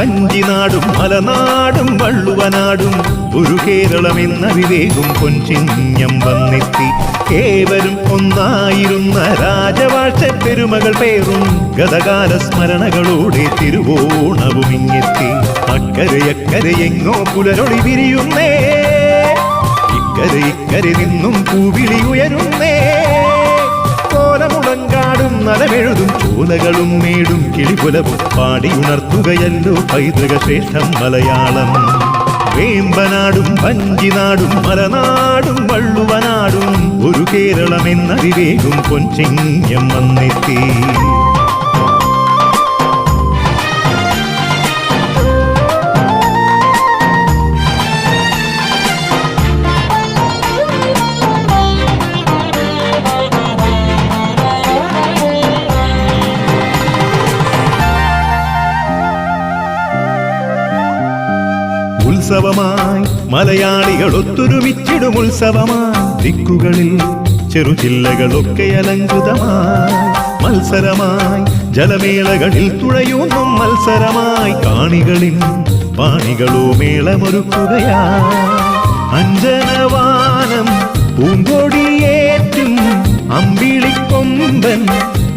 വഞ്ചിനാടും മലനാടും വള്ളുവനാടും ഒരു കേരളം എന്ന വിവേകും കൊഞ്ചിഞ്ഞം വന്നെത്തി. ഏവരും ഒന്നായിരുന്ന രാജവാഴ്ച പെരുമകൾ പേറും ഗതകാല സ്മരണകളോടെ തിരുവോണവും ഇങ്ങെത്തി. അക്കരയക്കരയെങ്ങോ പുലരൊളി വിരിയുന്നേ. ഇക്കരെ ഇക്കരെ നിന്നും പൂവിളി ഉയരുന്നേ. കോലമുടങ്കാടും പൂനകളും മേടും കിളിപുലവും പാടിയുണർത്തുകയല്ലോ പൈതൃക ശ്രേഷ്ഠം മലയാളം. വേമ്പനാടും വഞ്ചിനാടും മലനാടും വള്ളുവനാടും ഒരു കേരളം എന്ന വിവേകും പൊൻചിങ്ങം വന്നെത്തി. ഉത്സവമായി മലയാളികൾ ഒത്തൊരുമിച്ചിടും ഉത്സവമായി. ദിക്കുകളിൽ ചെറു ജില്ലകളൊക്കെ അലങ്കൃതമായി. മത്സരമായി ജലമേളകളിൽ തുഴയൂന്നും മത്സരമായി. കാണികളിൽ പാണികളോ മേളമൊരുക്കുകയായി. അഞ്ജനവാനം പൂങ്കൊടിയേറ്റും അമ്പിളിക്കൊമ്പൻ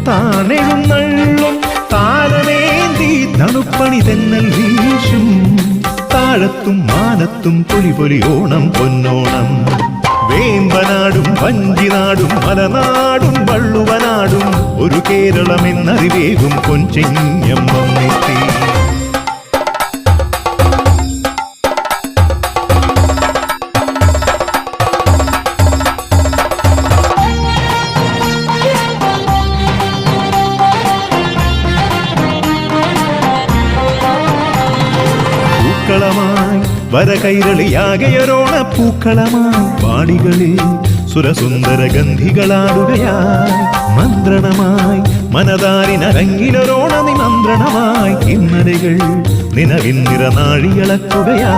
താനെഴുന്നള്ളും താരമേന്തി തണുപ്പണി തെന്നൽ വീശും താഴത്തും മാനത്തും പൊലി പൊലി ഓണം പൊന്നോണം വേമ്പനാടും വഞ്ചിനാടും മലനാടും വള്ളുവനാടും ഒരു കേരളം എന്നറിവേകും കൊഞ്ചിങ്ങം വരകൈരളിയാകെയൊരോണ പൂക്കളമാ. പാടികളിൽ സുരസുന്ദര ഗന്ധികളാടുകയായി മന്ത്രണമായി മനതാരിനരങ്ങിലൊരോണ നിമന്ത്രണമായി. ഇന്നലകൾ നിലവിൻ നിറനാഴികളക്കുകയാ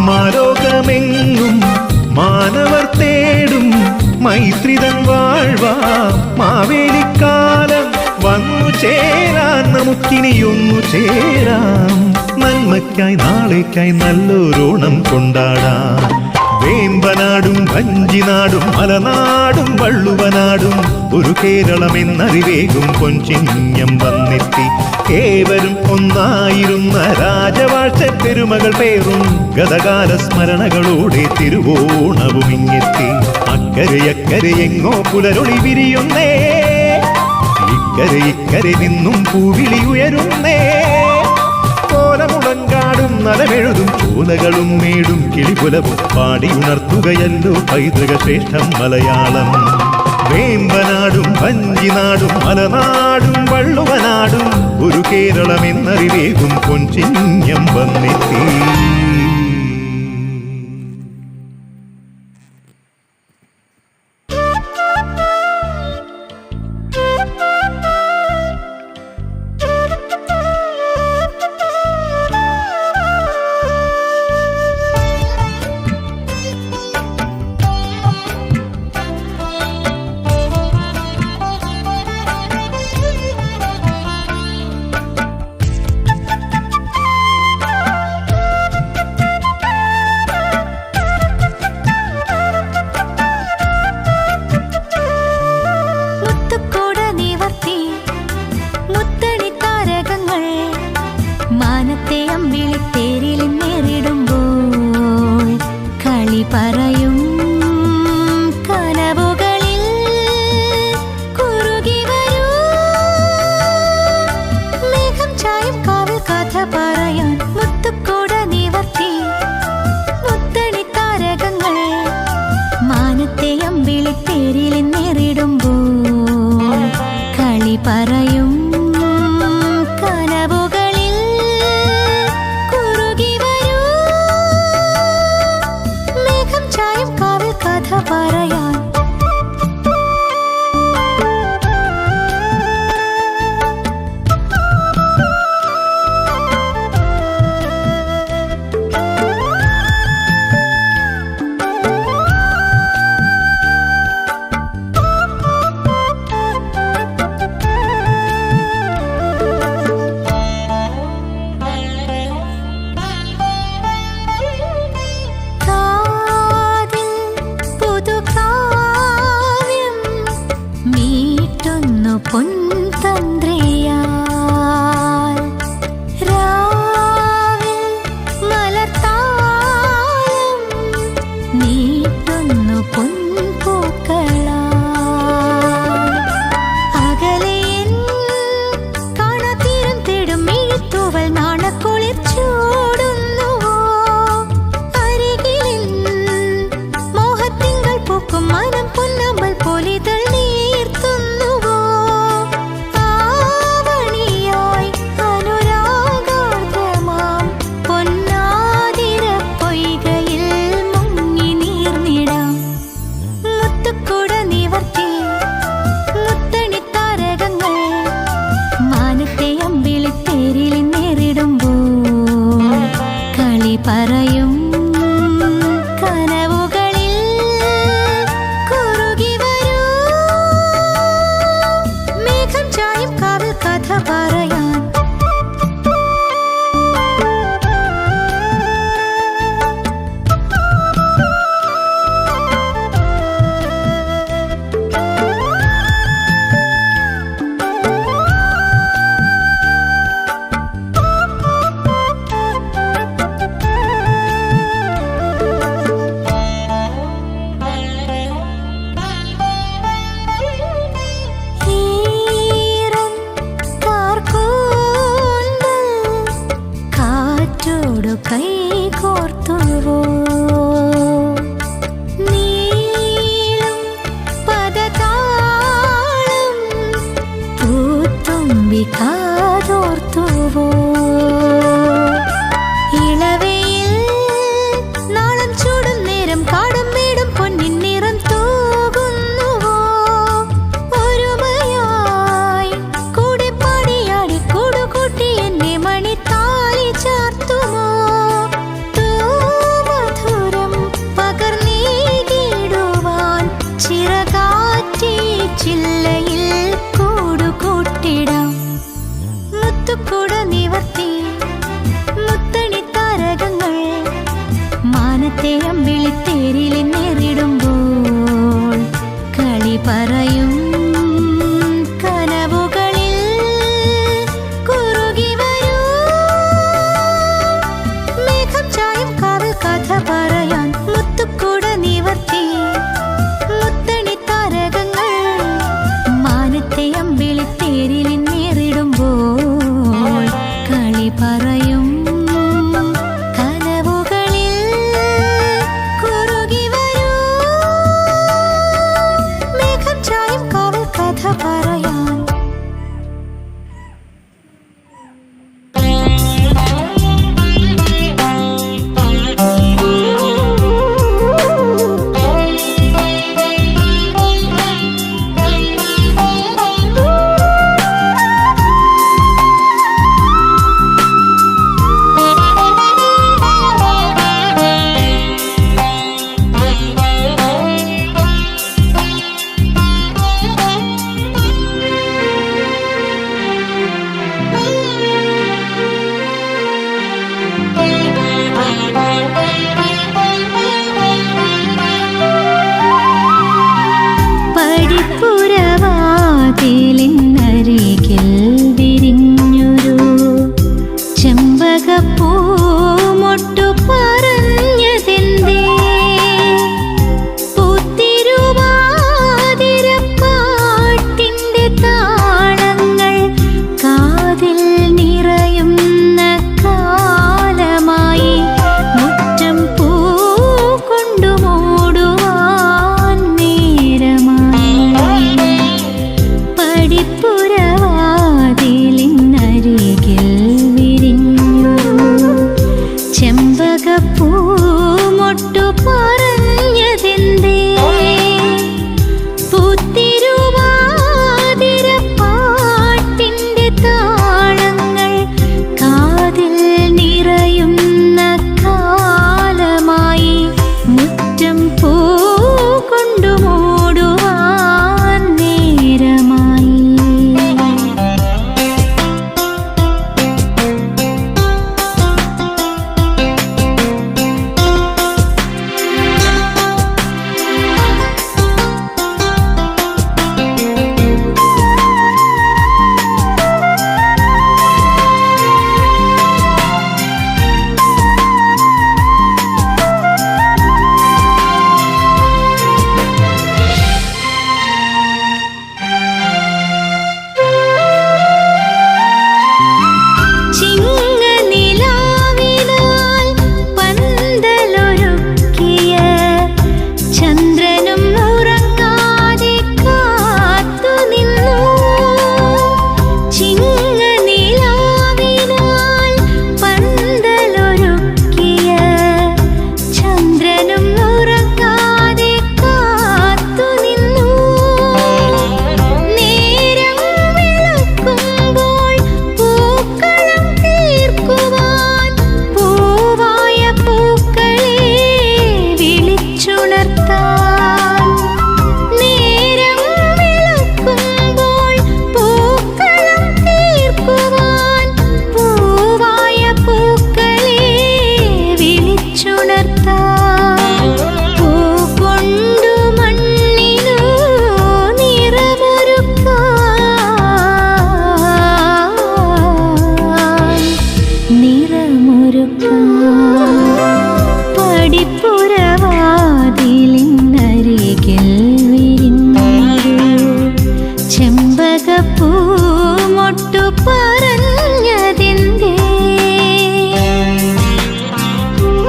മാലോകമെങ്ങും മാനവർ തേടും മൈത്രിതൻ വാഴ്വാ. മാവേലിക്കാലം വന്നു ചേരാൻ നമുക്കിനിയൊന്നു ചേരാം. നന്മയ്ക്കായി നാളേക്കായി നല്ലൊരോണം കൊണ്ടാടാം. വേമ്പനാടും വഞ്ചിനാടും മലനാടും വള്ളുവനാടും ഒരു കേരളം എന്നറിവേകും പൊൻചിങ്ങം വന്നെത്തി. ഏവരും ഒന്നായിരുന്ന രാജവാഴ്ച പെരുമകൾ പേറും ഗതകാല സ്മരണകളോടെ തിരുവോണവും ഇങ്ങെത്തി അക്കരയക്കരയെങ്ങോ പുലരൊളി വിരിയുന്നേ. ഇക്കരെ ഇക്കരെ നിന്നും പൂവിളി ഉയരുന്നേ. കോലമുടങ്കാടും നലമെഴുതും ചോലകളും മേടും കിളിപുലവും പാടിയുണർത്തുകയല്ലോ പൈതൃക ശ്രേഷ്ഠം മലയാളം. വേമ്പനാടും വഞ്ചിനാടും മലനാടും വള്ളുവനാടും ഒരു കേരളം എന്നറിവേകും പൊൻചിങ്ങം വന്നെത്തി. பறையும் കാലത്തെ അമ്പിളിത്തേരിലെ നേരിടുമ്പോൾ കളി പറയും